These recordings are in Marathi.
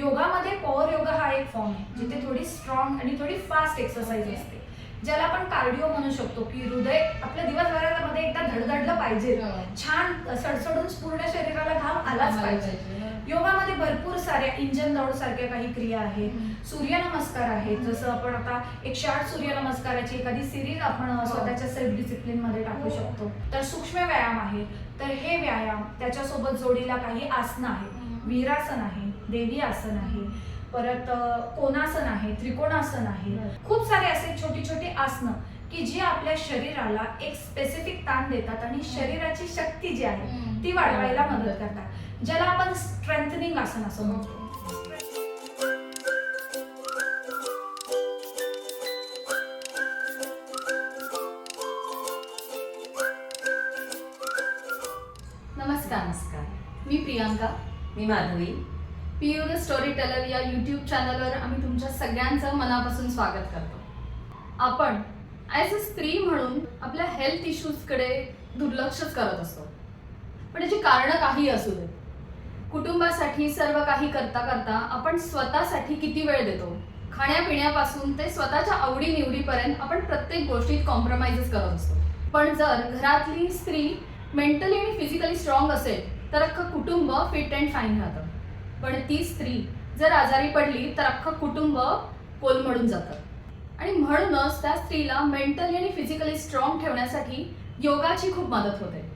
योगामध्ये पॉवर योगा हा एक फॉर्म आहे जिथे थोडी स्ट्रॉंग आणि थोडी फास्ट एक्सरसाइज. असते ज्याला आपण कार्डिओ म्हणू शकतो की हृदय आपल्या दिवसभरामध्ये एकदा धडधडलं पाहिजे हो. छान सडसडून पूर्ण शरीराला घाम आलाच पाहिजे योगामध्ये भरपूर साऱ्या इंजन दौड सारख्या काही क्रिया आहेत सूर्यनमस्कार आहेत जसं आपण आता एकशे आठ सूर्यनमस्काराची एखादी सिरीज आपण हो. स्वतःच्या सेल्फ डिसिप्लिनमध्ये टाकू हो. शकतो तर सूक्ष्म व्यायाम आहे तर हे व्यायाम त्याच्यासोबत जोडीला काही आसनं आहेत. वीरासन आहे देवी आसन आहे. परत कोणासन आहे? त्रिकोणासन आहे. खूप सारे असे छोटी छोटी आसनं की जी आपल्या शरीराला एक स्पेसिफिक ताण देतात आणि शरीराची शक्ती जी आहे. ती वाढवायला मदत करतात. ज्याला आपण स्ट्रेंथनिंग आसन असं म्हणतो. नमस्कार नमस्कार. मी प्रियांका. मी Madhavi. Piu the story teller या यूट्यूब चॅनलवर आम्ही तुमच्या सगळ्यांचं मनापासून स्वागत करतो. आपण ॲज अ स्त्री म्हणून आपल्या हेल्थ इश्यूजकडे दुर्लक्षच करत असतो. पण याची कारणं काही असू दे कुटुंबासाठी सर्व काही करता करता आपण स्वतःसाठी किती वेळ देतो? खाण्यापिण्यापासून ते स्वतःच्या आवडीनिवडीपर्यंत आपण प्रत्येक गोष्टीत कॉम्प्रोमाइजच करत असतो. पण जर घरातली स्त्री मेंटली आणि फिजिकली स्ट्रॉंग असेल तर अख्खं कुटुंब फिट अँड फाईन राहतं. पण ती स्त्री जर आजारी पडली तर अख्खं कुटुंब कोलमडून जातं. आणि म्हणूनच त्या स्त्रीला मेंटली आणि फिजिकली स्ट्रॉंग ठेवण्यासाठी योगाची खूप मदत होते.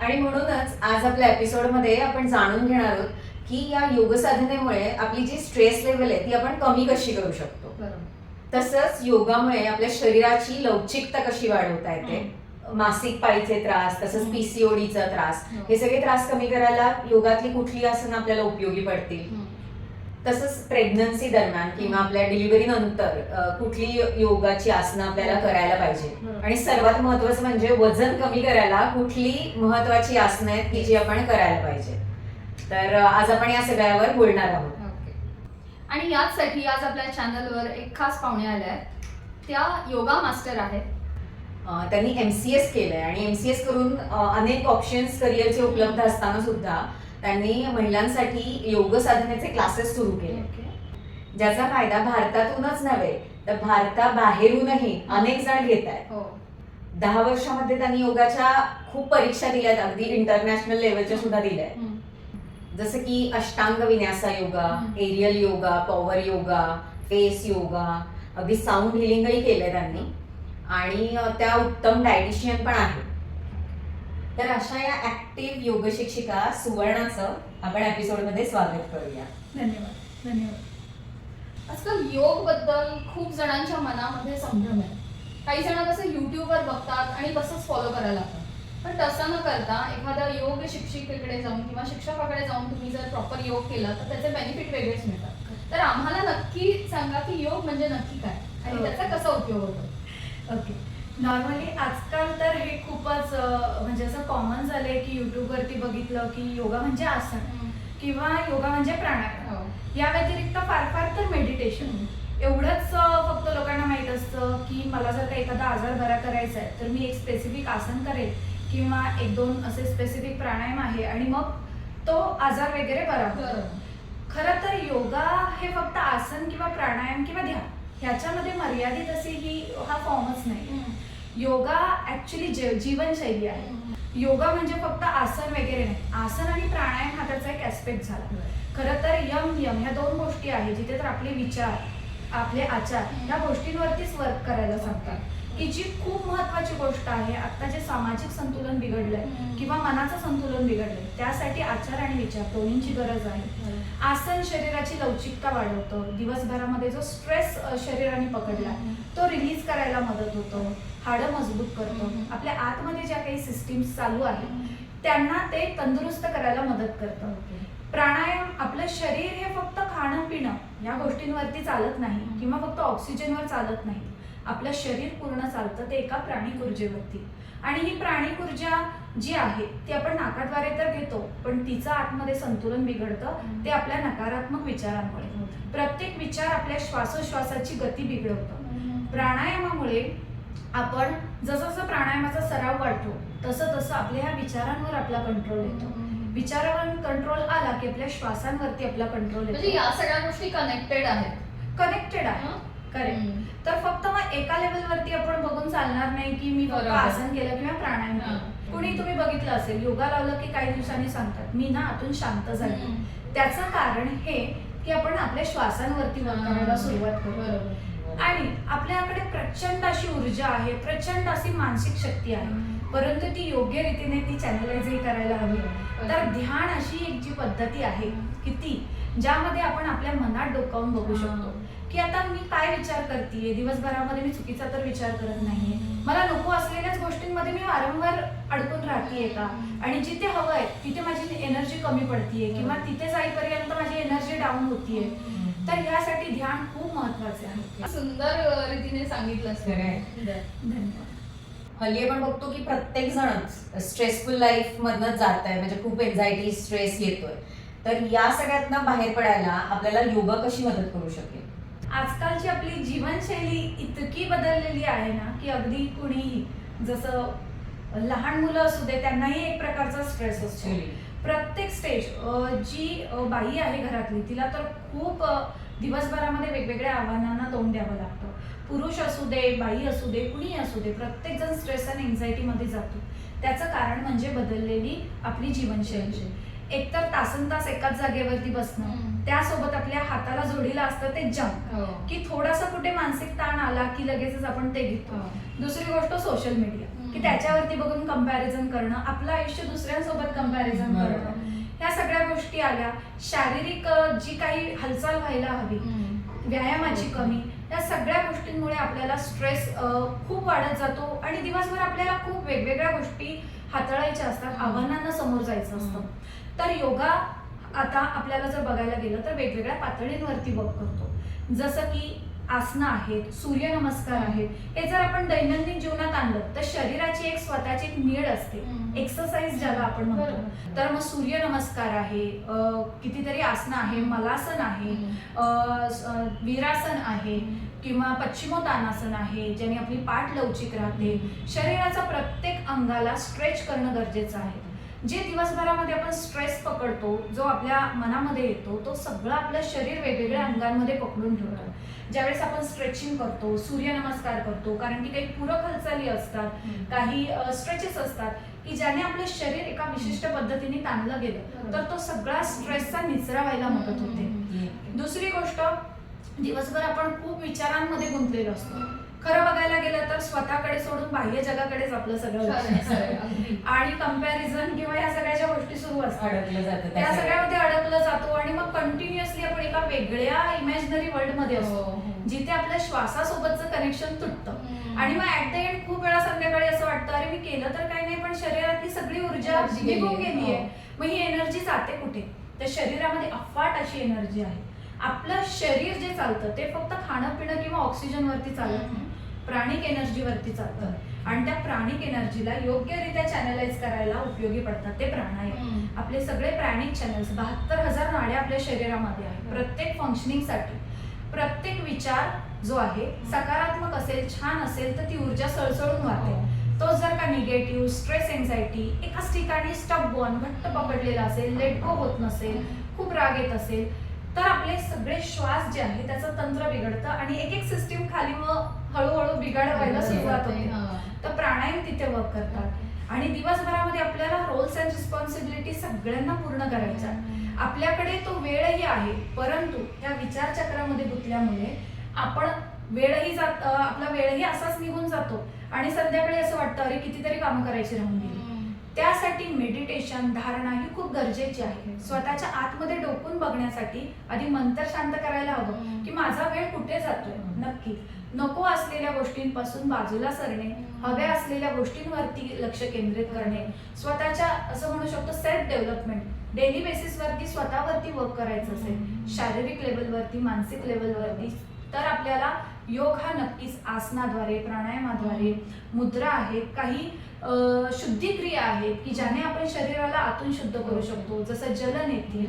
आणि म्हणूनच आज आपल्या एपिसोडमध्ये आपण जाणून घेणार आहोत की या योग साधनेमुळे आपली जी स्ट्रेस लेवल आहे ती आपण कमी कशी करू शकतो. तसंच योगामुळे आपल्या शरीराची लवचिकता कशी वाढवता येते. मासिक पाळीचे त्रास तसंच. पीसीओडीचा त्रास. हो. सगळे त्रास कमी करायला योगातली कुठली आसनं आपल्याला उपयोगी पडतील? तसंच प्रेग्नन्सी दरम्यान किंवा आपल्या डिलिव्हरी नंतर कुठली योगाची आसनं आपल्याला करायला पाहिजे. आणि सर्वात महत्वाचं म्हणजे वजन कमी करायला कुठली महत्वाची आसनं आहेत की जी आपण करायला पाहिजे. तर आज आपण या सगळ्यावर बोलणार आहोत. आणि याचसाठी आज आपल्या चॅनलवर एक खास पाहुणे आल्या आहेत. त्या योगा मास्टर आहेत. त्यांनी एम सी एस केलंय आणि एम सी एस करून अनेक ऑप्शन्स करिअरचे उपलब्ध असताना सुद्धा त्यांनी महिलांसाठी योग साधनेचे क्लासेस सुरू केले. ज्याचा फायदा भारतातूनच नव्हे तर भारताबाहेरूनही अनेक जण घेत आहेत. हो. दहा वर्षामध्ये त्यांनी योगाच्या खूप परीक्षा दिल्यात अगदी इंटरनॅशनल लेवलच्या सुद्धा दिल्या आहेत. जसं की Ashtanga Vinyasa yoga. Aerial yoga power yoga face yoga अगदी साऊंड हिलिंगही केलंय त्यांनी. आणि त्या उत्तम डायटिशियन पण आहेत. तर अशा या ऍक्टिव्ह योग शिक्षिका सुवर्णाचं आपण एपिसोडमध्ये स्वागत करूया. धन्यवाद धन्यवाद. आजकाल योगबद्दल खूप जणांच्या मनामध्ये संभ्रम आहे काही जण कसं युट्यूबवर बघतात आणि तसंच फॉलो करायला लागतात. पण तसं न करता एखाद्या योग शिक्षिकेकडे जाऊन किंवा शिक्षकाकडे जाऊन तुम्ही जर प्रॉपर योग केला तर त्याचे बेनिफिट वेगळेच मिळतात. तर आम्हाला नक्की सांगा की योग म्हणजे नक्की काय? आणि हो. त्याचा कसा उपयोग होतो? ओके नॉर्मली आजकाल तर हे खूपच म्हणजे असं कॉमन झालंय की युट्यूबवरती बघितलं की योगा म्हणजे आसन किंवा योगा म्हणजे प्राणायाम. हो. या व्यतिरिक्त फार फार तर मेडिटेशन एवढंच फक्त लोकांना माहीत असतं की मला जर का एखादा आजार बरा करायचा आहे तर मी एक स्पेसिफिक आसन करेल किंवा एक दोन असे स्पेसिफिक प्राणायाम आहे आणि मग तो आजार वगैरे बरा होतो. खरं तर योगा हे फक्त आसन किंवा प्राणायाम किंवा ध्यान. ह्याच्यामध्ये मर्यादित अशी ही हा फॉर्मच नाही. योगा ऍक्च्युली जीवनशैली आहे. योगा म्हणजे फक्त आसन वगैरे नाही. आसन आणि प्राणायाम हा त्याचा एक ऍस्पेक्ट झाला. खरं तर यम यम ह्या दोन गोष्टी आहेत जिथे तर आपले विचार आपले आचार ह्या गोष्टींवरतीच वर्क करायला सांगतात. की जी खूप महत्वाची गोष्ट आहे आता जे सामाजिक संतुलन बिघडलंय. किंवा मनाचं संतुलन बिघडलंय त्यासाठी आचार आणि विचार दोन्हींची गरज आहे. आसन शरीराची लवचिकता वाढवतं. दिवसभरामध्ये जो स्ट्रेस शरीराने पकडला तो रिलीज करायला मदत होतो. हाडं मजबूत करतो. आपल्या आतमध्ये ज्या काही सिस्टीम्स चालू आहेत त्यांना ते तंदुरुस्त करायला मदत करतं. प्राणायाम आपलं शरीर हे फक्त खाणं पिणं या गोष्टींवरती चालत नाही. किंवा फक्त ऑक्सिजनवर चालत नाही. आपलं शरीर पूर्ण चालतं ते एका प्राणिक ऊर्जेवरती आणि ही प्राणिक ऊर्जा जी आहे ती आपण नाकाद्वारे तर घेतो पण तिचं आतमध्ये संतुलन बिघडतं. ते आपल्या नकारात्मक विचारांमुळे. प्रत्येक विचार आपल्या श्वासोश्वासाची गती बिघडवतं. प्राणायामामुळे आपण जसं जसं प्राणायामाचा सराव वाढतो तसं तसं आपल्या ह्या विचारांवर आपला कंट्रोल येतो. विचारावर कंट्रोल आला की आपल्या श्वासांवरती आपला कंट्रोल म्हणजे येतो. या सगळ्या गोष्टी कनेक्टेड आहेत. कनेक्टेड आहे हं? करेक्ट. तर फक्त मग एका लेवलवरती आपण बघून चालणार नाही की मी फक्त बरोबर. आसन केलं किंवा प्राणायाम केलं. कुणी तुम्ही बघितलं असेल योगा लावलं की काही दिवसांनी सांगतात मी ना आतून शांत झाले. त्याचं कारण हे की आपण आपल्या श्वासांवरती वर्क करायला सुरुवात करू बरोबर. आणि आपल्याकडे प्रचंड अशी ऊर्जा आहे प्रचंड अशी मानसिक शक्ती आहे. परंतु ती योग्य रीतीने ती चॅनलाइजही करायला हवी तर ध्यान अशी एक जी पद्धती आहे की ती ज्यामध्ये आपण आपल्या मनात डोकावून बघू शकतो. की आता मी काय विचार करतेय? दिवसभरामध्ये मी चुकीचा तर विचार करत नाहीये. मला नको असलेल्याच गोष्टींमध्ये मी वारंवार अडकून राहतेय का? आणि जिथे हवंय तिथे माझी एनर्जी कमी पडतीये किंवा तिथे जाईपर्यंत माझी एनर्जी डाऊन होतीये. तर ह्यासाठी ध्यान खूप महत्त्वाचे आहे. सुंदर रीतीने. खरंय. धन्यवाद. हल्ली आपण बघतो की प्रत्येक जणच स्ट्रेसफुल लाईफ मधनं जात आहे म्हणजे खूप एन्झायटी स्ट्रेस येतोय. तर या सगळ्यातनं बाहेर पडायला आपल्याला योगा कशी मदत करू शकेल? आजकालची आपली जीवनशैली इतकी बदललेली आहे ना की अगदी कुणीही जसं लहान मुलं असू दे त्यांनाही एक प्रकारचा स्ट्रेस असतो. प्रत्येक स्टेज जी बाई आहे घरातली तिला तर खूप दिवसभरामध्ये वेगवेगळ्या आव्हानांना तोंड द्यावं लागतं. पुरुष असू दे बाई असू दे कुणीही असू दे प्रत्येक जण स्ट्रेस आणि एन्झायटी मध्ये जातो. त्याचं कारण म्हणजे बदललेली आपली जीवनशैली. एकतर तासन तास एकाच जागेवरती बसणं. त्यासोबत आपल्या हाताला जोडीला असतं ते जंक हो. की थोडासा कुठे मानसिक ताण आला की लगेचच आपण ते घेतो हो. दुसरी गोष्ट सोशल मीडिया की. त्याच्यावरती बघून कंपॅरिझन करणं आपलं आयुष्य दुसऱ्यांसोबत कंपॅरिझन बरोबर. करणं ह्या सगळ्या गोष्टी आल्या शारीरिक जी काही हालचाल व्हायला हवी. व्यायामाची कमी या सगळ्या गोष्टींमुळे आपल्याला स्ट्रेस खूप वाढत जातो आणि दिवसभर आपल्याला खूप वेगवेगळ्या गोष्टी हाताळायच्या असतात. आव्हानांना समोर जायचं असतं तर योगा आता आपल्याला जर बघायला गेलं तर वेगवेगळ्या पातळींवरती वर्क करतो. जसं की आसनं आहेत सूर्यनमस्कार आहेत हे जर आपण दैनंदिन जीवनात आणलं तर शरीराची एक स्वतःची एक नीड असते. एक्सरसाइज ज्याला आपण म्हणतो. तर मग सूर्यनमस्कार आहे कितीतरी आसनं आहे मलासन आहे वीरासन आहे किंवा पश्चिमोत्तानासन आहे ज्याने आपली पाठ लवचिक राहते. शरीराचा प्रत्येक अंगाला स्ट्रेच करणं गरजेचं आहे. जे दिवसभरामध्ये आपण स्ट्रेस पकडतो जो आपल्या मनामध्ये येतो तो सगळं आपलं शरीर वेगवेगळ्या अंगांमध्ये पकडून ठेवतो. ज्यावेळेस आपण स्ट्रेचिंग करतो सूर्यनमस्कार करतो कारण की काही पूरक हालचाली असतात काही स्ट्रेचेस असतात की ज्याने आपलं शरीर एका विशिष्ट पद्धतीने ताणलं गेलं तर तो सगळा स्ट्रेसचा निचरा व्हायला मदत होते. दुसरी गोष्ट दिवसभर आपण खूप विचारांमध्ये गुंतलेलो असतो. खरं बघायला गेलं तर स्वतःकडे सोडून बाह्य जगाकडेच आपलं सगळं. आणि कंपॅरिझन किंवा या सगळ्या ज्या गोष्टी सुरू असतात त्या. सगळ्यामध्ये अडकलं जातो आणि मग कंटिन्युअसली आपण एका वेगळ्या इमॅजिनरी वर्ल्डमध्ये हो, असतो हो. जिथे आपल्या श्वासासोबतचं कनेक्शन तुटतं. आणि मग ऍट द एंड खूप वेळा संध्याकाळी असं वाटतं अरे मी केलं तर काही नाही पण शरीरातली सगळी ऊर्जा निघून आहे. गेली आहे हो. मग ही एनर्जी जाते कुठे तर शरीरामध्ये अफाट अशी एनर्जी आहे आपलं शरीर जे चालतं ते फक्त खाणं पिणं किंवा ऑक्सिजन वरती चालत नाही प्राणिक एनर्जी वरती चालतं. आणि त्या प्राणिक एनर्जीला योग्यरित्या चॅनलाइज करायला उपयोगी पडतात ते प्राणायाम. आपले सगळे प्राणिक चॅनल्स बहात्तर हजार नाड्या आपल्या शरीरामध्ये आहेत. प्रत्येक फंक्शनिंगसाठी प्रत्येक विचार जो आहे सकारात्मक असेल छान असेल तर ती ऊर्जा सळसळून वाहते. तो जर का निगेटिव्ह स्ट्रेस एन्झायटी एकाच ठिकाणी स्टक बोन घट्ट पकडलेला असेल लेट गो होत नसेल खूप राग येत असेल तर आपले सगळे श्वास जे आहे त्याचं तंत्र बिघडतं आणि एक एक सिस्टीम खाली मग हळूहळू बिघाड व्हायला सुरुवात होते. तर प्राणायाम तिथे वर्क करतात. आणि दिवसभरामध्ये आपल्याला रोल्स अँड रिस्पॉन्सिबिलिटी सगळ्यांना पूर्ण करायच्या आपल्याकडे तो वेळही आहे परंतु त्या विचार चक्रामध्ये गुंतल्यामुळे आपण वेळही जात आपला वेळही असाच निघून जातो. आणि संध्याकाळी असं वाटतं अरे कितीतरी कामं करायची राहून गेली. त्यासाठी मेडिटेशन धारणा ही खूप गरजेची आहे. स्वतःच्या आतमध्ये डोकून बघण्यासाठी आधी मंतर शांत करायला हवं. की माझा वेळ कुठे जातोय? नक्की. नको असलेल्या गोष्टींपासून बाजूला सरणे. हव्या असलेल्या गोष्टींवरती लक्ष केंद्रित करणे. स्वतःच्या असं म्हणू शकतो सेल्फ डेव्हलपमेंट डेली बेसिसवरती स्वतःवरती वर्क करायचं असेल. शारीरिक लेवलवरती मानसिक लेवलवरती तर आपल्याला योग हा नक्कीच आसनाद्वारे प्राणायामाद्वारे मुद्रा आहेत काही शुद्धिक्रिया आहेत की ज्याने आपण शरीराला आतून शुद्ध करू शकतो. जसं जलनेती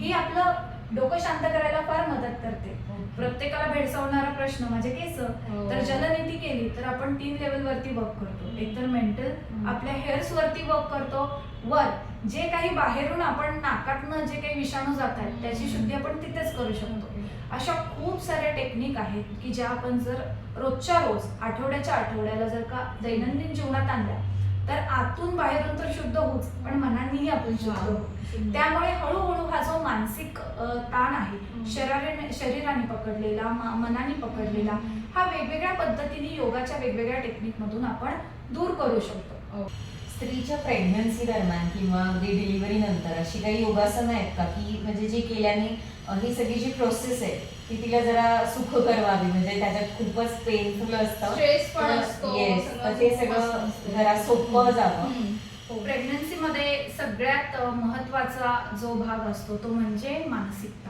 ही आपलं डोकं शांत करायला फार मदत करते. प्रत्येकाला भेडसावणारा प्रश्न म्हणजे केस. हो. तर जलनेती केली तर आपण तीन लेवल वरती वर्क करतो. एक तर मेंटल. आपल्या हेअर्स वरती वर्क करतो. वर जे काही बाहेरून आपण नाकातनं जे काही विषाणू जात आहेत त्याची शुद्धी आपण तिथेच करू शकतो. अशा खूप साऱ्या टेक्निक आहेत की ज्या आपण जर रोजच्या रोज आठवड्याच्या आठवड्याला जर का दैनंदिन जीवनात आणल्या तर आतून बाहेरून तर शुद्ध होऊच पण मनानेही आपण शुद्ध होऊ. त्यामुळे हळूहळू हा जो मानसिक ताण आहे शरीराने शरीराने पकडलेला मनाने पकडलेला हा वेगवेगळ्या पद्धतीने योगाच्या वेगवेगळ्या टेक्निक मधून आपण दूर करू शकतो. स्त्रीच्या प्रेग्नन्सी दरम्यान किंवा अगदी डिलिव्हरी नंतर अशी काही योगासनं आहेत का की म्हणजे जे केल्याने ही सगळी जी प्रोसेस आहे ती तिला जरा सुखकर व्हावी म्हणजे त्याच्यात खूपच पेनफुल असतं पण असतो, येस तर ते सगळं. जरा सोपं जावं. प्रेग्नन्सी मध्ये सगळ्यात महत्त्वाचा जो भाग असतो तो म्हणजे मानसिकता.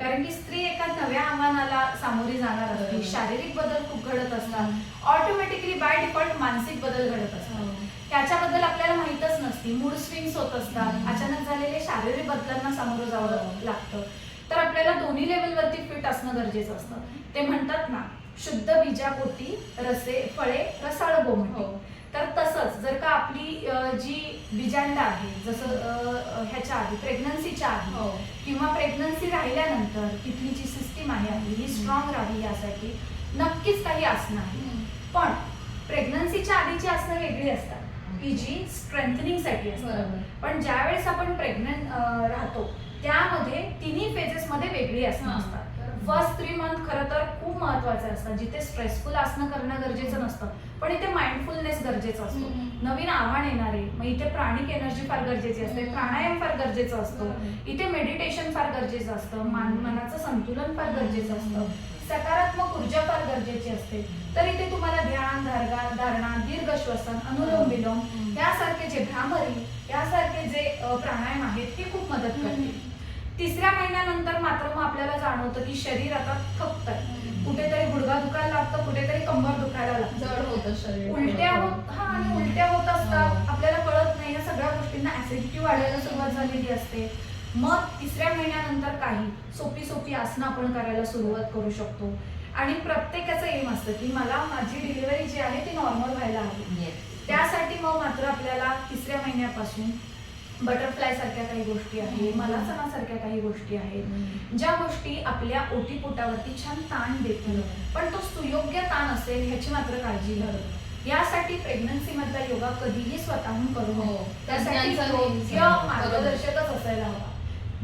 कारण की स्त्री एका नव्या आव्हानाला सामोरी जाणार असते. शारीरिक बदल खूप घडत असतात ऑटोमॅटिकली बाय डिफॉल्ट मानसिक बदल घडत असतात हो. त्याच्याबद्दल आपल्याला माहीतच नसती मूड स्विंग्स होत असतात. अचानक झालेले शारीरिक बदलांना सामोरं जावं. लागतं तर आपल्याला दोन्ही लेवलवरती फिट असणं गरजेचं असतं ते म्हणतात ना शुद्ध बीजापोटी रसे फळे रसाळ गोमटी हो. तर तसंच जर का आपली जी बीजांड आहे जसं ह्याच्या आधी प्रेग्नन्सीच्या आधी हो. किंवा प्रेग्नन्सी राहिल्यानंतर तिथली जी सिस्टीम आहे आपली ही स्ट्रॉंग राहावी यासाठी नक्कीच काही आसनं आहे. पण प्रेग्नन्सीच्या आधीची आसनं वेगळी असतात की जी स्ट्रेंथनिंगसाठी असतात बरोबर. पण ज्यावेळेस आपण प्रेग्नंट राहतो त्यामध्ये तिन्ही फेजेस मध्ये वेगळी हा. असतात फर्स्ट थ्री मंथ खरं तर खूप महत्त्वाचे असतात जिथे स्ट्रेसफुल आसनं करणं गरजेचं नसतं. पण इथे माइंडफुलनेस गरजेचा असतो. नवीन आव्हान येणारे मग इथे प्राणिक एनर्जी फार गरजेची असते. प्राणायाम फार गरजेचं असतो. इथे मेडिटेशन फार गरजेचं असतं. मान मनाचं संतुलन फार गरजेचं असतं. सकारात्मक ऊर्जा फार गरजेची असते. तर इथे तुम्हाला ध्यान धारणा धारणा दीर्घ श्वसन अनुलोम विलोम. यासारखे जे भ्रामरी यासारखे जे प्राणायाम आहेत हे खूप मदत करते तिसऱ्या महिन्यानंतर मात्र मग आपल्याला जाणवतं की शरीर आता थकतंय. कुठेतरी गुडघा दुखायला लागतं कुठेतरी कंबर दुखायला लागतं. जड होतं शरीर. उलट्या होत हा आणि उलट्या होत असतात. आपल्याला कळत नाही. या सगळ्या गोष्टींना ऍसिडिटी वाढायला सुरुवात झालेली असते. मग तिसऱ्या महिन्यानंतर काही सोपी सोपी आसनं आपण करायला सुरुवात करू शकतो. आणि प्रत्येकाचं एम असतं की मला माझी डिलिव्हरी जी आहे ती नॉर्मल व्हायला हवी. त्यासाठी मग मात्र आपल्याला तिसऱ्या महिन्यापासून बटरफ्लाय सारख्या काही गोष्टी आहेत मलासनासारख्या काही गोष्टी आहेत. ज्या गोष्टी आपल्या ओटीपोटावरती छान ताण देतील पण तो सुयोग्य ताण असेल ह्याची मात्र काळजी घ्यावी. यासाठी प्रेग्नन्सी मधला योगा कधीही स्वतःहून करू नये हो. त्यासाठी. मार्गदर्शकच असायला हवा.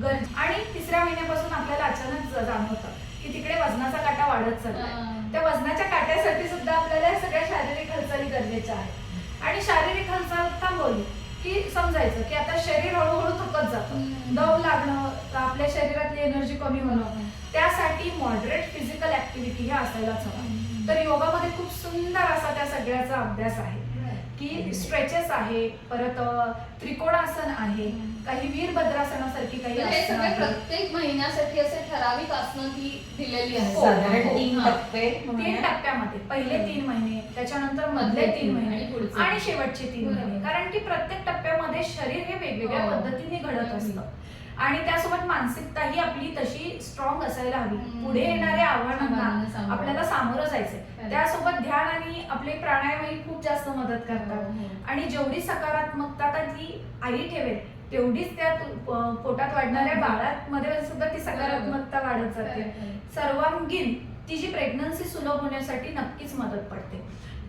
गरज आणि तिसऱ्या महिन्यापासून आपल्याला अचानक जाणवतं की तिकडे वजनाचा काटा वाढत चाललाय. हा. त्या वजनाच्या काट्यासाठी सुद्धा आपल्याला सगळ्या शारीरिक हालचाली गरजेच्या आहेत. आणि शारीरिक हालचाल थांबवली की समजायचं की आता शरीर हळूहळू थकत जातं. दव लागणं आपल्या शरीरातली एनर्जी कमी होणं. त्यासाठी मॉडरेट फिजिकल ऍक्टिव्हिटी हे असायलाच हवा. तर योगामध्ये खूप सुंदर असा त्या सगळ्याचा अभ्यास आहे. की स्ट्रेचेस आहे परत त्रिकोणासन आहे. काही वीरभद्रासनासारखी काही तर हे आसनं सगळे आहेत. प्रत्येक महिन्यासाठी असे ठराविक आसनं ती दिलेली आहेत हो, साधारण हो. तीन हा. टप्पे तीन म्हणूया. टप्प्यामध्ये पहिले. तीन महिने त्याच्यानंतर मधले तीन आणि महिने पुढचे. आणि शेवटचे तीन बरोबर. महिने कारण की प्रत्येक टप्प्यामध्ये शरीर हे वेगवेगळ्या हो. पद्धतीने घडत. असतं आणि त्यासोबत मानसिकताही आपली तशी स्ट्रॉंग असायला हवी. पुढे येणाऱ्या आव्हानांना. आपल्याला सामोरं जायचंय. त्यासोबत ध्यान आणि आपले प्राणायामही खूप जास्त मदत करतात हो, हो. आणि जेवढी सकारात्मकता ती आई ठेवेल तेवढीच त्या पोटात वाढणाऱ्या हम्म. बाळामध्ये सुद्धा ती सकारात्मकता वाढत जाते. सर्वांगीण ती जी प्रेग्नन्सी सुलभ होण्यासाठी नक्कीच मदत पडते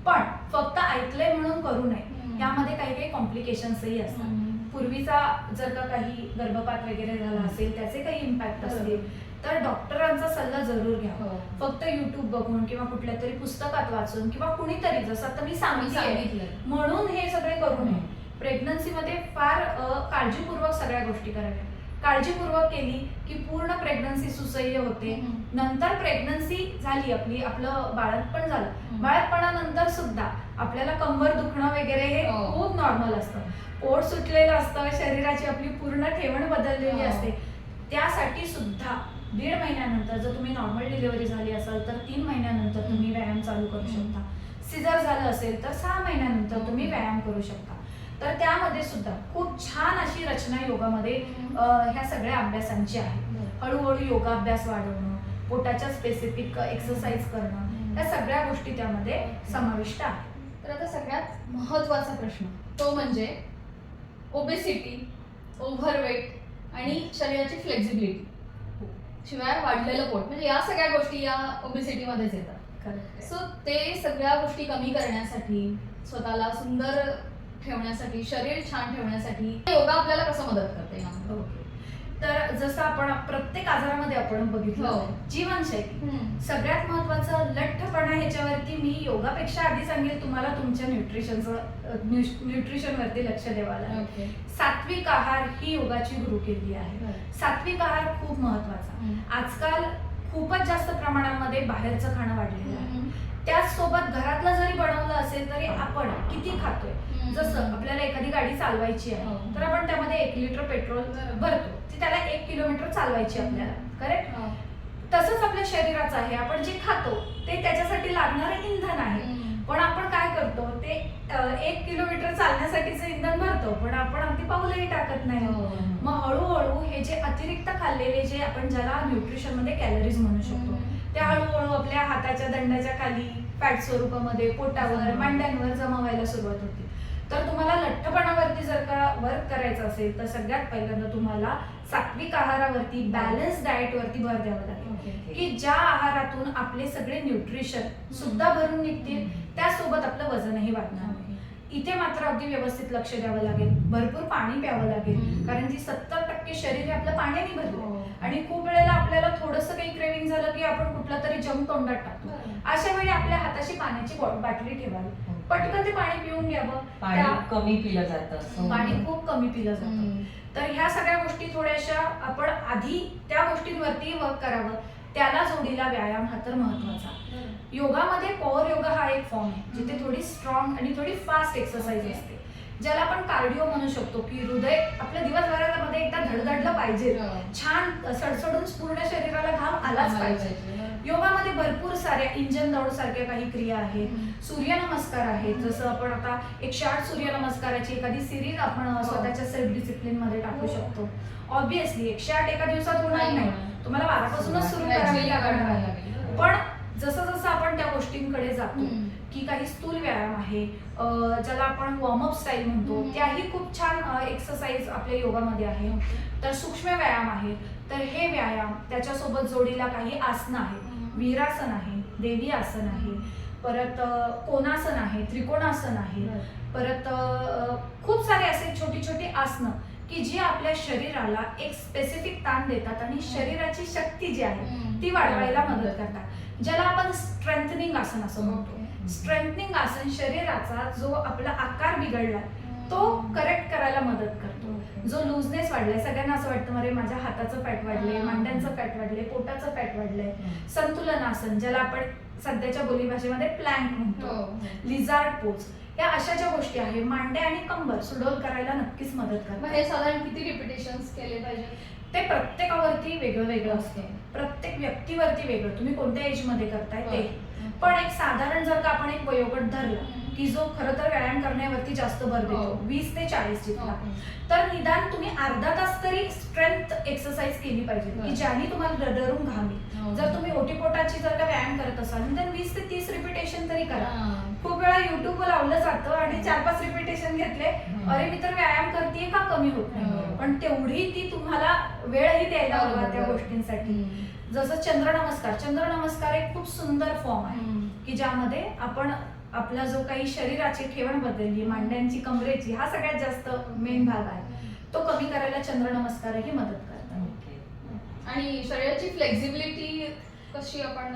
पण फक्त ऐकलंय म्हणून करू नये. यामध्ये काही काही कॉम्प्लिकेशन्सही असतात. पूर्वीचा जर का काही गर्भपात वगैरे झाला असेल त्याचे काही इम्पॅक्ट असतील तर डॉक्टरांचा सल्ला जरूर घ्या. हो. फक्त युट्यूब बघून किंवा कुठल्या तरी पुस्तकात वाचून किंवा कुणीतरी जसं आता मी सांगितलं म्हणून हे सगळे करू नये. प्रेग्नन्सीमध्ये फार काळजीपूर्वक सगळ्या गोष्टी कराव्या काळजीपूर्वक केली की पूर्ण प्रेग्नन्सी सुसह्य होते. नंतर प्रेग्नन्सी झाली आपली आपलं बाळंतपण झालं. बाळंतपणानंतर सुद्धा आपल्याला कंबर दुखणं वगैरे हे हो. खूप नॉर्मल असतं पोट सुटलेलं असतं शरीराची आपली पूर्ण ठेवण बदललेली हो. असते त्यासाठी सुद्धा दीड महिन्यानंतर जर तुम्ही नॉर्मल डिलिव्हरी झाली असाल तर तीन महिन्यानंतर तुम्ही व्यायाम चालू करू. शकता सिझर झालं असेल तर सहा महिन्यानंतर तुम्ही व्यायाम करू शकता तर त्यामध्ये सुद्धा खूप छान अशी रचना योगामध्ये ह्या सगळ्या अभ्यासांची आहे. हळूहळू योगाभ्यास वाढवणं पोटाच्या स्पेसिफिक एक्सरसाइज करणं या सगळ्या गोष्टी त्यामध्ये समाविष्ट आहेत. तर आता सगळ्यात महत्त्वाचा प्रश्न तो म्हणजे ओबेसिटी ओव्हरवेट आणि शरीराची फ्लेक्झिबिलिटी शिवाय वाढलेलं पोट. म्हणजे या सगळ्या गोष्टी या ओबिसिटी मध्येच येतात. सो ते सगळ्या गोष्टी कमी करण्यासाठी स्वतःला सुंदर ठेवण्यासाठी शरीर छान ठेवण्यासाठी योगा आपल्याला कसं मदत करते? ओके. तर जसं आपण प्रत्येक आजारामध्ये आपण बघितलं हो. जीवनशैली. सगळ्यात महत्वाचं लठ्ठपणा ह्याच्यावरती मी योगापेक्षा आधी सांगेल तुम्हाला तुमच्या न्यूट्रिशनचं न्यूट्रिशन वरती लक्ष द्यावं लागेल ओके. सात्विक आहार ही योगाची गुरु केली आहे. सात्विक आहार खूप महत्त्वाचा. आजकाल खूपच जास्त प्रमाणामध्ये बाहेरचं खाणं वाढलेलं आहे. त्याचसोबत घरातलं जरी बनवलं असेल तरी आपण किती खातोय. जसं आपल्याला एखादी गाडी चालवायची आहे हो. तर आपण त्यामध्ये एक लिटर पेट्रोल. भरतो ती त्याला एक किलोमीटर चालवायची आपल्याला करेक्ट हो. तसंच आपल्या शरीराचं आहे आपण जे खातो ते त्याच्यासाठी लागणारं इंधन आहे. पण आपण काय करतो ते एक किलोमीटर चालण्यासाठीचं इंधन भरतो पण आपण अगदी पाऊलही टाकत नाही हो. मग हळूहळू हे जे अतिरिक्त खाल्लेले जे आपण ज्याला न्यूट्रिशनमध्ये कॅलरीज म्हणू शकतो हम्म. ते हळूहळू आपल्या हाताच्या दंडाच्या खाली फॅट स्वरूपामध्ये पोटावर. मांड्यांवर जमा व्हायला सुरुवात होते तर तुम्हाला लठ्ठपणावरती जर का वर्क करायचं असेल तर सगळ्यात पहिल्यांदा तुम्हाला सात्विक आहारावरती बॅलन्स डाएट वरती भर द्यावा लागेल. की ज्या आहारातून आपले सगळे न्यूट्रिशन सुद्धा भरून निघतील त्यासोबत आपलं वजनही वाढणार. नाही इथे मात्र अगदी व्यवस्थित लक्ष द्यावं लागेल. भरपूर पाणी प्यावं लागेल. कारण जी सत्तर टक्के शरीर हे आपलं पाण्याने भरलं. हो. आणि खूप वेळेला आपल्याला थोडंसं काही क्रेविंग झालं की आपण कुठला तरी जंक तोंडात टाकतो. अशा वेळी आपल्या हाताशी पाण्याची बाटली ठेवावी. पटकन ते पाणी पिऊन घ्यावं. कमी पिलं जातं. असं. पाणी खूप कमी पिलं जातं. तर ह्या सगळ्या गोष्टी थोड्याशा आपण आधी त्या गोष्टींवरती वर्क करावं. त्याला जोडीला व्यायाम हा तर महत्त्वाचा योगामध्ये पॉवर योगा हा एक फॉर्म आहे. जिथे थोडी स्ट्रॉंग आणि थोडी फास्ट एक्सरसाइज. असते. ज्याला आपण कार्डिओ म्हणू शकतो की हृदय आपल्या दिवसभरामध्ये एकदा धडधडलं पाहिजे. छान सडसडून पूर्ण शरीराला घाम आलाच पाहिजे योगामध्ये भरपूर साऱ्या इंजन दौड सारख्या काही क्रिया आहेत. सूर्यनमस्कार आहेत जसं आपण आता एकशे आठ सूर्यनमस्काराची एखादी सिरीज आपण हो. स्वतःच्या सेल्फ डिसिप्लिनमध्ये टाकू हो. शकतो ऑब्विसली एकशे आठ एका दिवसात होणार नाही. तुम्हाला बारापासूनच सुरू करावी लागणार आहे. पण जसं जसं आपण त्या गोष्टींकडे जातो. की काही स्थूल व्यायाम आहे ज्याला आपण वॉर्मअप स्टाईल म्हणतो. त्याही खूप छान एक्सरसाइज आपल्या योगामध्ये आहे. तर सूक्ष्म व्यायाम आहे तर हे व्यायाम त्याच्यासोबत जोडीला काही आसनं आहेत. वीरासन आहे देवी आसन आहे. परत कोणासन आहे त्रिकोणासन आहे. परत खूप सारे असे छोटी छोटी आसनं की जी आपल्या शरीराला एक स्पेसिफिक ताण देतात आणि शरीराची शक्ती जी आहे. ती वाढवायला मदत करतात. ज्याला आपण स्ट्रेंथनिंग आसन असं म्हणतो. स्ट्रेंथनिंग आसन शरीराचा जो आपला आकार बिघडला तो करेक्ट करायला मदत करतो. जो लूजनेस वाढलाय सगळ्यांना असं वाटतं अरे माझ्या हाताचं फॅट वाढलंय हा. मांड्यांचं फॅट वाढलंय पोटाचं फॅट वाढलंय. संतुलन आसन ज्याला आपण सध्याच्या बोलीभाषेमध्ये प्लॅंक हो, म्हणतो हो. लिझार्ड पोज या अशा ज्या गोष्टी आहे मांड्या आणि कंबर सुडोल करायला नक्कीच मदत करतात हे साधारण किती रिपिटेशन्स केले पाहिजे ते प्रत्येकावरती वेगळं वेगळं असतं. प्रत्येक व्यक्तीवरती वेगळं तुम्ही कोणत्या एजमध्ये करताय ते. पण एक साधारण जर का आपण एक वयोगट धरला. की जो खरं तर व्यायाम करण्यावरती जास्त भर देतो हो. वीस ते चाळीस जितला ओके. तर निदान तुम्ही अर्धा तास तरी स्ट्रेंथ एक्सरसाइज केली पाहिजे. की ज्याने तुम्हाला डरून घामी हो. जर तुम्ही ओटीपोटाची जर का व्यायाम करत असाल तर वीस ते तीस रिपिटेशन तरी करा हा. खूप वेळा युट्यूब लावलं जातं आणि चार पाच रिपिटेशन घेतले. अरे मी तर व्यायाम करते का कमी होत नाही हो. पण तेवढी ती तुम्हाला वेळही द्यायला हवा त्या. गोष्टींसाठी. जसं चंद्र नमस्कार चंद्र नमस्कार एक खूप सुंदर फॉर्म आहे. की ज्यामध्ये आपण आपला जो काही शरीराची ठेवण बदलली मांड्यांची कमरेची हा सगळ्यात जास्त मेन भाग आहे तो कमी करायला चंद्र नमस्कारही मदत करतात. आणि शरीराची फ्लेक्झिबिलिटी कशी आपण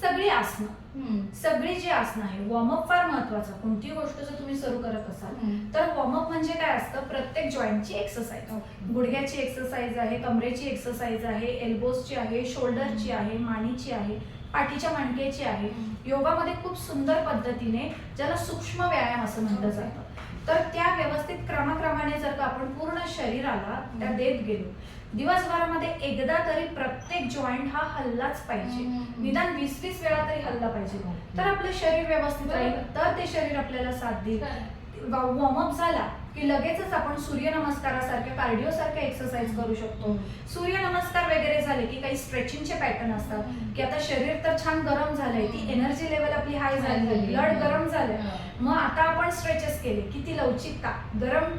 सगळी आसनं. सगळी जी आसनं आहे वॉर्मअप फार महत्वाचं. कोणतीही गोष्ट जर तुम्ही सुरू करत असाल. तर वॉर्मअप म्हणजे काय असतं? प्रत्येक जॉईंटची एक्सरसाइज. गुडघ्याची एक्सरसाइज आहे कमरेची एक्सरसाइज आहे एल्बोजची आहे शोल्डरची आहे मानेची आहे पाठीच्या मणक्याची आहे. योगामध्ये खूप सुंदर पद्धतीने ज्याला सूक्ष्म व्यायाम असं म्हटलं जातं. तर त्या व्यवस्थित क्रमाक्रमाने जर का आपण पूर्ण शरीराला त्या देत गेलो दिवसभरामध्ये एकदा तरी प्रत्येक जॉईंट हा हल्लाच पाहिजे. निदान वीस वीस वेळा तरी हल्ला पाहिजे तर आपलं शरीर व्यवस्थित राहील. तर ते शरीर आपल्याला साथ देईल. वॉर्मअप झाला की लगेचच आपण सूर्यनमस्कारासारख्या कार्डिओ सारख्या एक्सरसाइज करू शकतो सूर्यनमस्कार वगैरे झाले की काही स्ट्रेचिंगचे पॅटर्न असतात की आता शरीर तर छान गरम झालंय ती एनर्जी लेवल आपली हाय झाली ब्लड गरम झालंय. मग आता आपण स्ट्रेचेस केले किती लवचिकता गरम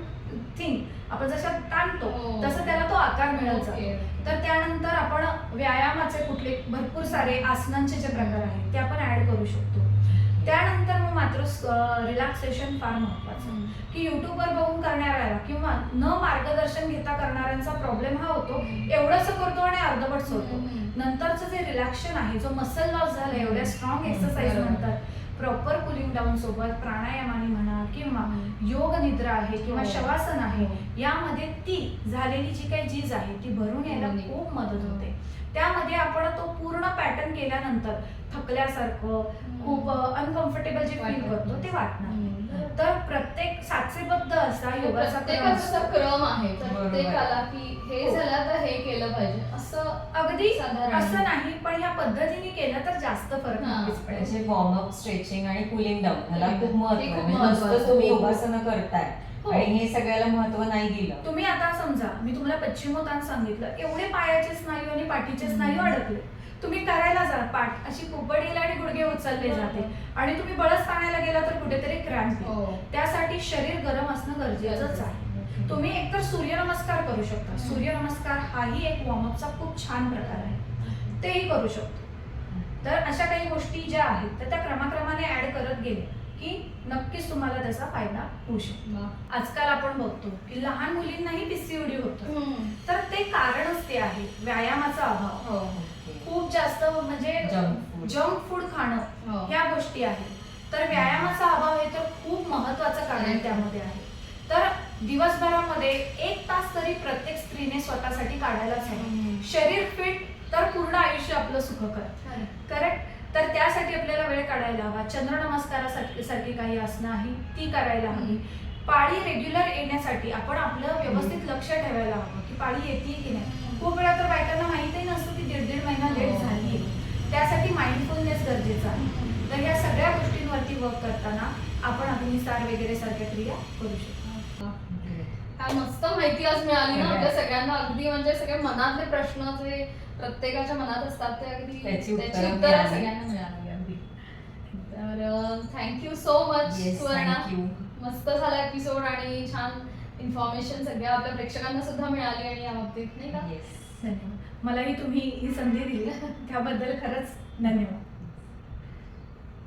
थिंग आपण जसं ताणतो हो. तसं त्याला तो आकार मिळत जातो. तर त्यानंतर आपण व्यायामाचे कुठले भरपूर सारे आसनांचे जे प्रकार आहेत ते आपण ऍड करू शकतो त्यानंतर मग मात्र रिलॅक्सेशन फार महत्वाचं. की युट्यूबवर बघून करणाऱ्याला किंवा न मार्गदर्शन घेता करणाऱ्यांचा प्रॉब्लेम हा होतो एवढंच करतो आणि अर्धवट सोडतो. नंतरचं जे रिलॅक्शन आहे जो मसल लॉस झाला एवढ्या स्ट्रॉंग एक्सरसाइज. म्हणतात प्रॉपर कुलिंग डाऊन सोबत प्राणायामाने म्हणा किंवा योग निद्रा आहे किंवा हो. शवासन आहे. यामध्ये ती झालेली जी काही झीज आहे ती भरून यायला. खूप मदत होते त्यामध्ये आपण तो पूर्ण पॅटर्न केल्यानंतर थकल्यासारखं खूप अनकम्फर्टेबल जे फील करतो. ते वाटणार. तर प्रत्येक साचेबद्ध असा योगाचा क्रम आहे. प्रत्येकाला की हे हो. झालं तर हे केलं पाहिजे असं अगदी साधारण. असं नाही पण ह्या पद्धतीने केलं तर जास्त फरक. नक्कीच पडेल म्हणजे वॉर्मअप स्ट्रेचिंग आणि कुलिंग डाऊन ह्याला खूप महत्त्व म्हणजे तुम्ही. योगासनं करताय. आणि हे सगळ्याला महत्त्व नाही दिलं. तुम्ही आता समजा मी तुम्हाला पश्चिमोत्तान सांगितलं एवढे पायाचे स्नायू आणि पाठीचे स्नायू. अडकले. तुम्ही करायला जा पाठ अशी कुपडीला आणि गुडघे उचलले जाते. आणि तुम्ही बळच ताणायला गेला तर कुठेतरी क्रॅम्प हो. त्यासाठी शरीर गरम असणं गरजेचंच आहे. तुम्ही एकतर सूर्यनमस्कार करू शकता. सूर्यनमस्कार हाही एक वॉर्मअपचा खूप छान प्रकार आहे. तेही करू शकतो. तर अशा काही गोष्टी ज्या आहेत तर त्या क्रमाक्रमाने ऍड करत गेले. की नक्कीच तुम्हाला त्याचा फायदा होऊ शकतो. आजकाल आपण बघतो की लहान मुलींनाही पीसीओडी होतं. तर ते कारणच ते आहे व्यायामाचा अभाव हो, हो. खूप जास्त म्हणजे. जंक फूड खाणं हो. ह्या गोष्टी आहेत तर व्यायामाचा अभाव हे तर खूप महत्वाचं कारण. त्यामध्ये आहे तर दिवसभरामध्ये एक तास तरी प्रत्येक स्त्रीने स्वतःसाठी काढायलाच हवं. शरीर फिट तर पूर्ण आयुष्य आपलं सुखकर. करेक्ट तर त्यासाठी आपल्याला वेळ काढायला हवा. चंद्र नमस्कारासाठी सारखी काही आसनं आहे ती करायला हवी. पाळी रेग्युलर येण्यासाठी आपण आपलं व्यवस्थित लक्ष ठेवायला हवं की पाळी येते की नाही. खूप वेळा तर बायकांना माहीतही नसतं की दीड दीड महिना लेट झाली त्यासाठी माइंडफुलनेस गरजेचं आहे. तर या सगळ्या गोष्टींवरती वर्क करताना आपण अग्निसार वगैरे सारख्या क्रिया करू शकतो. काय मस्त माहिती आज मिळाली ना. आपल्या सगळ्यांना. अगदी म्हणजे सगळे मनातले प्रश्न जे प्रत्येकाच्या मनात असतात ते अगदी त्याची उत्तरं. सगळ्यांना मिळाली अगदी. तर थँक्यू सो मच सुवर्णा. मस्त झाला एपिसोड आणि छान इन्फॉर्मेशन सगळ्या आपल्या प्रेक्षकांना सुद्धा मिळाली आणि या बाबतीत नाही का? धन्यवाद. मलाही तुम्ही ही संधी दिली. त्याबद्दल खरंच धन्यवाद.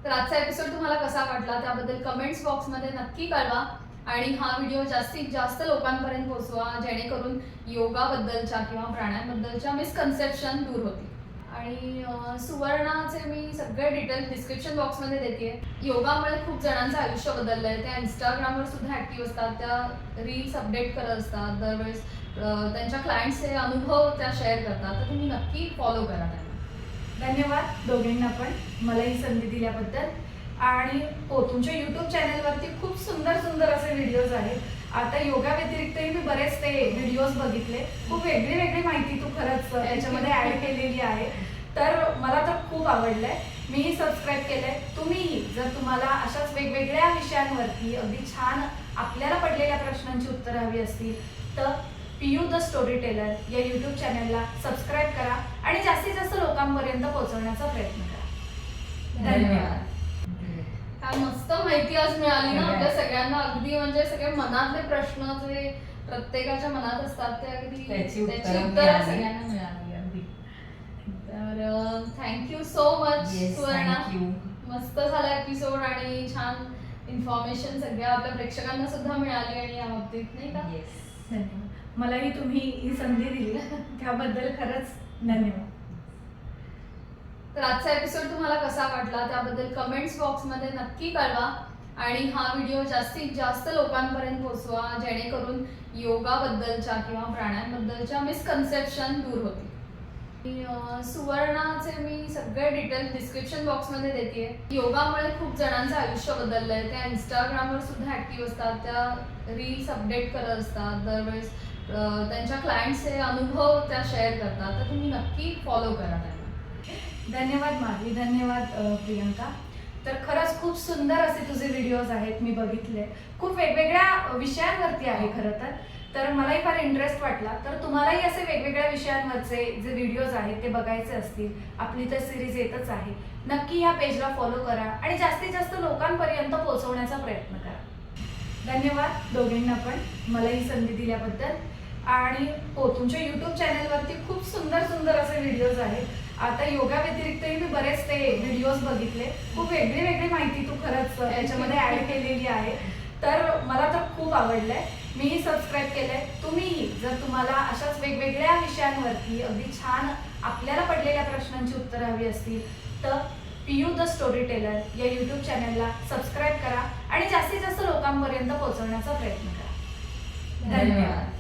तर आजचा एपिसोड तुम्हाला कसा वाटला त्याबद्दल कमेंट्स बॉक्समध्ये नक्की कळवा. आणि हा व्हिडिओ जास्तीत जास्त लोकांपर्यंत पोहोचवा जेणेकरून योगाबद्दलच्या किंवा प्राण्यांबद्दलच्या मिसकन्सेप्शन दूर होतील. आणि सुवर्णाचे मी सगळे डिटेल्स डिस्क्रिप्शन बॉक्समध्ये देते योगामुळे खूप जणांचं आयुष्य बदललं आहे त्या इंस्टाग्रामवर सुद्धा ॲक्टिव्ह असतात. त्या रील्स अपडेट करत असतात. दरवेळेस त्यांच्या क्लायंट्सचे अनुभव त्या शेअर करतात. तर तुम्ही नक्की फॉलो करा त्यांना. धन्यवाद दोघींना पण. मला ही संधी दिल्याबद्दल. आणि हो तुमच्या युट्यूब चॅनलवरती खूप सुंदर सुंदर असे व्हिडिओज आहेत. आता योगा व्यतिरिक्तही मी बरेच ते व्हिडिओज बघितले. खूप वेगळी वेगळी माहिती तू खरंच त्याच्यामध्ये ऍड केलेली आहे. तर मला तर खूप आवडलंय. मीही सबस्क्राईब केलंय. तुम्हीही जर तुम्हाला अशाच वेगवेगळ्या विषयांवरती अगदी छान आपल्याला पडलेल्या प्रश्नांची उत्तरं हवी असतील तर पीयू द स्टोरी टेलर या युट्यूब चॅनलला सबस्क्राईब करा आणि जास्तीत जास्त लोकांपर्यंत पोहोचवण्याचा प्रयत्न करा. धन्यवाद. काय मस्त माहिती आज मिळाली ना. आपल्या सगळ्यांना. अगदी म्हणजे सगळे मनातले प्रश्न जे प्रत्येकाच्या मनात असतात ते अगदी त्याची उत्तरं उत्तरं मिळाली. सगळ्यांना मिळाली. अगदी. तर thank you so much yes Suvarna. Thank you मस्त झाला एपिसोड आणि छान इन्फॉर्मेशन सगळ्या आपल्या प्रेक्षकांना सुद्धा मिळाली आणि या बाबतीत नाही का? येस धन्यवाद. मलाही तुम्ही ही संधी दिली. त्याबद्दल खरंच धन्यवाद. तर आजचा एपिसोड तुम्हाला कसा वाटला त्याबद्दल कमेंट्स बॉक्समध्ये नक्की कळवा आणि हा व्हिडिओ जास्तीत जास्त लोकांपर्यंत पोहोचवा जेणेकरून योगाबद्दलच्या किंवा प्राण्यांबद्दलच्या मिसकन्सेप्शन दूर होतील. सुवर्णाचे मी सगळे डिटेल्स डिस्क्रिप्शन बॉक्समध्ये देते योगामुळे खूप जणांचं आयुष्य बदललं आहे त्या इंस्टाग्रामवर सुद्धा ॲक्टिव्ह असतात त्या रील्स अपडेट करत असतात. दरवेळेस त्यांच्या क्लायंट्सचे अनुभव त्या शेअर करतात. तर तुम्ही नक्की फॉलो करा धन्यवाद माधवी धन्यवाद प्रियंका. तर खरंच खूप सुंदर असे तुझे व्हिडिओज आहेत मी बघितले. खूप वेगवेगळ्या विषयांवरती आहे खरं तर. तर मलाही फार इंटरेस्ट वाटला. तर तुम्हालाही असे वेगवेगळ्या विषयांवरचे जे व्हिडिओज आहेत ते बघायचे असतील. आपली तर सिरीज येतच आहे. नक्की ह्या पेजला फॉलो करा आणि जास्तीत जास्त लोकांपर्यंत पोहोचवण्याचा प्रयत्न करा. धन्यवाद दोघींना पण. मला ही संधी दिल्याबद्दल. आणि हो तुमच्या यूट्यूब चॅनलवरती खूप सुंदर सुंदर असे व्हिडिओज आहेत. आता योगा व्यतिरिक्तही मी बरेच ते व्हिडिओज बघितले. खूप वेगळी वेगळी माहिती तू खरंच याच्यामध्ये ऍड केलेली आहे. तर मला तर खूप आवडलंय. मीही सबस्क्राईब केलंय. तुम्हीही जर तुम्हाला अशाच वेगवेगळ्या विषयांवरती अगदी छान आपल्याला पडलेल्या प्रश्नांची उत्तरं हवी असतील तर पियू द स्टोरी टेलर या यूट्यूब चॅनलला सबस्क्राईब करा आणि जास्तीत जास्त लोकांपर्यंत पोहोचवण्याचा प्रयत्न करा. धन्यवाद.